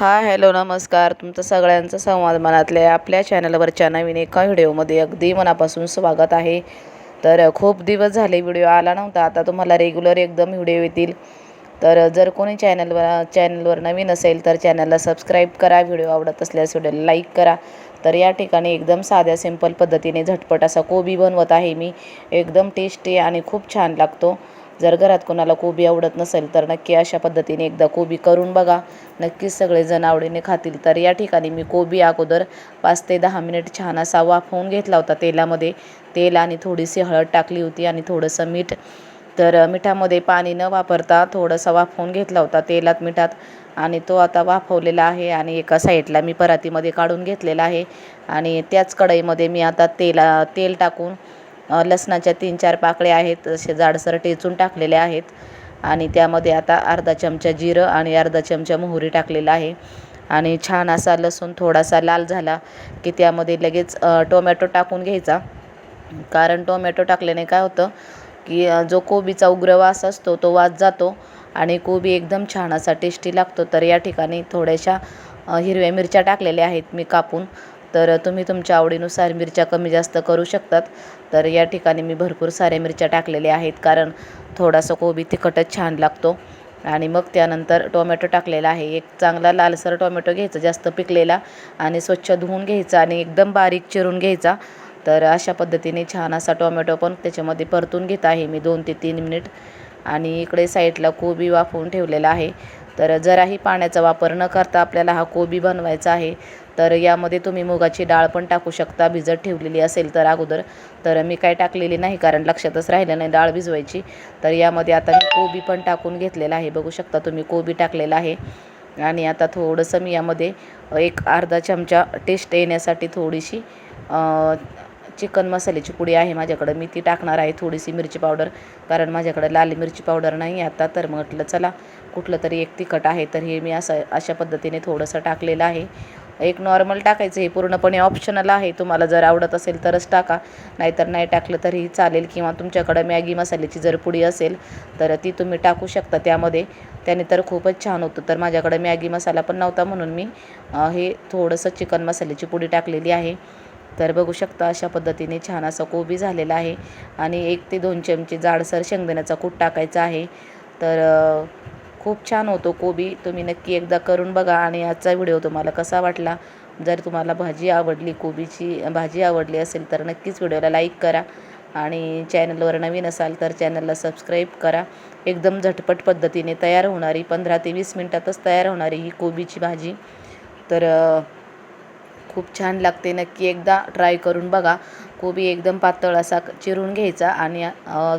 हा हॅलो नमस्कार. तुमचं सगळ्यांचं संवाद मनातल्या आपल्या चॅनलवरच्या नवीन एका व्हिडिओमध्ये अगदी मनापासून स्वागत आहे. तर खूप दिवस झाले व्हिडिओ आला नव्हता. आता तुम्हाला रेग्युलर एकदम व्हिडिओ येतील. तर जर कोणी चॅनलवर चॅनलवर नवीन असेल तर चॅनलला सबस्क्राईब करा. व्हिडिओ आवडत असल्यास व्हिडिओला लाईक करा. तर या ठिकाणी एकदम साध्या सिंपल पद्धतीने झटपट असा कोबी बनवत आहे मी. एकदम टेस्टी आणि खूप छान लागतो. जर घरात कोणाला कोबी आवडत नसेल तर नक्की अशा पद्धतीने एकदा कोबी करून बघा. नक्कीच सगळेजण आवडीने खातील. तर या ठिकाणी मी कोबी अगोदर पाच ते दहा मिनिट छान असा वाफवून घेतला होता तेलामध्ये. तेल आणि थोडीशी हळद टाकली होती आणि थोडंसं मीठ. तर मिठामध्ये पाणी न वापरता थोडंसं वाफवून घेतला होता तेलात मिठात. आणि तो आता वाफवलेला आहे आणि एका साईडला मी परातीमध्ये काढून घेतलेला आहे. आणि त्याच कढईमध्ये मी आता तेला तेल टाकून लसणाच्या तीन चार पाकळ्या आहेत असे जाडसर टेचून टाकलेले आहेत. आणि त्यामध्ये आता अर्धा चमचा जिरं आणि अर्धा चमचा मोहरी टाकलेला आहे. आणि छान असा लसूण थोडासा लाल झाला की त्यामध्ये लगेच टोमॅटो टाकून घ्यायचा. कारण टोमॅटो टाकल्याने काय होतं की जो कोबीचा उग्र वास असतो तो वास जातो आणि कोबी एकदम छान असा टेस्टी लागतो. तर या ठिकाणी थोड्याशा हिरव्या मिरच्या टाकलेल्या आहेत मी कापून. तर तुम्ही तुमच्या आवडीनुसार मिरच्या कमी जास्त करू शकतात. तर या ठिकाणी मी भरपूर साऱ्या मिरच्या टाकलेल्या आहेत. कारण थोडासा कोबी तिखटच छान लागतो. आणि मग त्यानंतर टोमॅटो टाकलेला आहे. एक चांगला लालसर टोमॅटो घ्यायचा जास्त पिकलेला. आणि स्वच्छ धुवून घ्यायचा आणि एकदम बारीक चिरून घ्यायचा. तर अशा पद्धतीने छान असा टोमॅटो पण त्याच्यामध्ये परतून घेत आहे मी दोन ते तीन मिनिट. आणि इकडे साईडला कोबी वाफवून ठेवलेला आहे. तर जराही पाण्याचा वापर न करता आपल्याला हा कोबी बनवायचा आहे. तर यामध्ये तुम्ही मुगाची डाळ पण टाकू शकता भिजत ठेवलेली असेल तर अगोदर. तर मी काय टाकलेली नाही कारण लक्षातच राहिलं नाही डाळ भिजवायची. तर यामध्ये आता मी कोबी पण टाकून घेतलेला आहे. बघू शकता तुम्ही कोबी टाकलेला आहे. आणि आता थोडंसं मी यामध्ये एक अर्धा चमचा टेस्ट येण्यासाठी थोडीशी चिकन मसाल्याची पुडी आहे माझ्याकडं. मी ती टाकणार आहे थोडीशी मिरची पावडर कारण माझ्याकडं लाल मिरची पावडर नाही आता. तर म्हटलं चला कुठलं तरी एक तिखट आहे. तर हे मी असं अशा पद्धतीने थोडंसं टाकलेलं आहे. एक नॉर्मल टाकायचं हे पूर्णपणे ऑप्शनल आहे. तुम्हाला जर आवडत असेल तरच टाका. नाहीतर नाही टाकलं तरीही चालेल. किंवा तुमच्याकडं मॅगी मसाल्याची जर पुडी असेल तर ती तुम्ही टाकू शकता त्यामध्ये. त्याने तर खूपच छान होतं. तर माझ्याकडं मॅगी मसाला पण नव्हता म्हणून मी हे थोडंसं चिकन मसाल्याची पुडी टाकलेली आहे. तर बघू शकता अशा पद्धतीने छान असा कोबी झालेला आहे. आणि एक ते दोन चमचे जाडसर शेंगदाण्याचा कूट टाकायचा आहे. तर खूप छान होतो कोबी. तुम्ही नक्की एकदा करून बघा आणि आजचा व्हिडिओ तुम्हाला कसा वाटला. जर तुम्हाला भाजी आवडली कोबीची भाजी आवडली असेल तर नक्कीच व्हिडिओला लाईक करा आणि चॅनलवर नवीन असाल तर चॅनलला सबस्क्राईब करा. एकदम झटपट पद्धतीने तयार होणारी पंधरा ते वीस मिनटातच तयार होणारी ही कोबीची भाजी. तर खूप छान लागते. नक्की एकदा ट्राय करून बघा. कोबी एकदम पातळ असा चिरून घ्यायचा आणि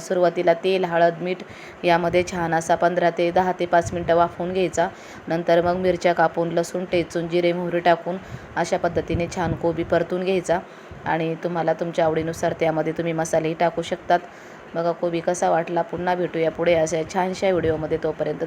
सुरुवातीला तेल हळद मीठ यामध्ये छान असा पंधरा ते दहा ते पाच मिनटं वाफवून घ्यायचा. नंतर मग मिरच्या कापून लसूण टेचून जिरे मोहरी टाकून अशा पद्धतीने छान कोबी परतून घ्यायचा. आणि तुम्हाला तुमच्या आवडीनुसार त्यामध्ये तुम्ही मसालेही टाकू शकतात. बघा कोबी कसा वाटला. पुन्हा भेटूया पुढे अशा छानशा व्हिडिओमध्ये तोपर्यंत.